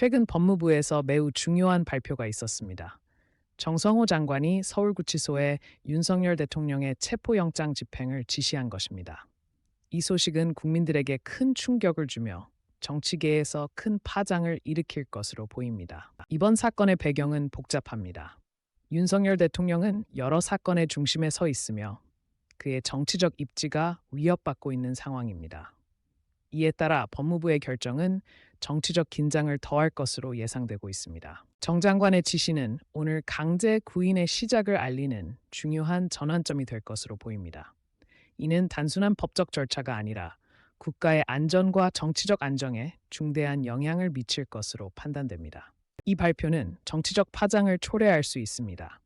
최근 법무부에서 매우 중요한 발표가 있었습니다. 정성호 장관이 서울구치소에 윤석열 대통령의 체포영장 집행을 지시한 것입니다. 이 소식은 국민들에게 큰 충격을 주며 정치계에서 큰 파장을 일으킬 것으로 보입니다. 이번 사건의 배경은 복잡합니다. 윤석열 대통령은 여러 사건의 중심에 서 있으며 그의 정치적 입지가 위협받고 있는 상황입니다. 이에 따라 법무부의 결정은 정치적 긴장을 더할 것으로 예상되고 있습니다. 정 장관의 지시는 오늘 강제 구인의 시작을 알리는 중요한 전환점이 될 것으로 보입니다. 이는 단순한 법적 절차가 아니라 국가의 안전과 정치적 안정에 중대한 영향을 미칠 것으로 판단됩니다. 이 발표는 정치적 파장을 초래할 수 있습니다.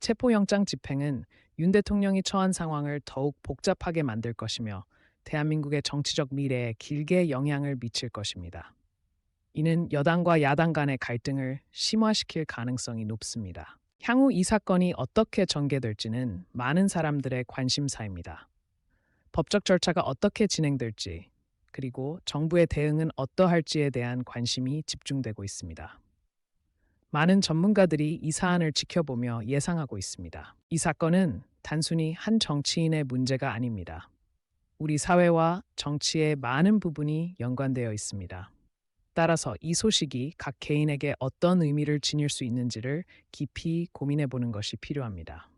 체포영장 집행은 윤 대통령이 처한 상황을 더욱 복잡하게 만들 것이며 대한민국의 정치적 미래에 길게 영향을 미칠 것입니다. 이는 여당과 야당 간의 갈등을 심화시킬 가능성이 높습니다. 향후 이 사건이 어떻게 전개될지는 많은 사람들의 관심사입니다. 법적 절차가 어떻게 진행될지, 그리고 정부의 대응은 어떠할지에 대한 관심이 집중되고 있습니다. 많은 전문가들이 이 사안을 지켜보며 예상하고 있습니다. 이 사건은 단순히 한 정치인의 문제가 아닙니다. 우리 사회와 정치의 많은 부분이 연관되어 있습니다. 따라서 이 소식이 각 개인에게 어떤 의미를 지닐 수 있는지를 깊이 고민해 보는 것이 필요합니다.